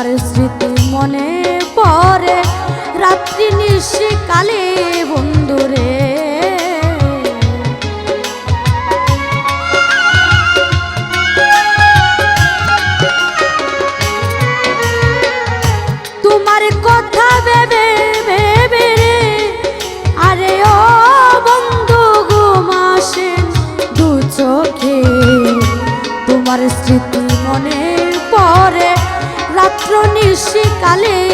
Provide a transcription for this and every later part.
তার স্মৃতি মনে পরে রাত্রি নিশিকালে বন্ধুরে তোমার কথা ভেবে ভেবে আরে ও বন্ধু ঘুমাসেন দু চোখে। তোমার স্মৃতি ali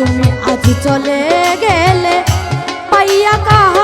তুমি আজ চলে গেলে পাইয়া কাহা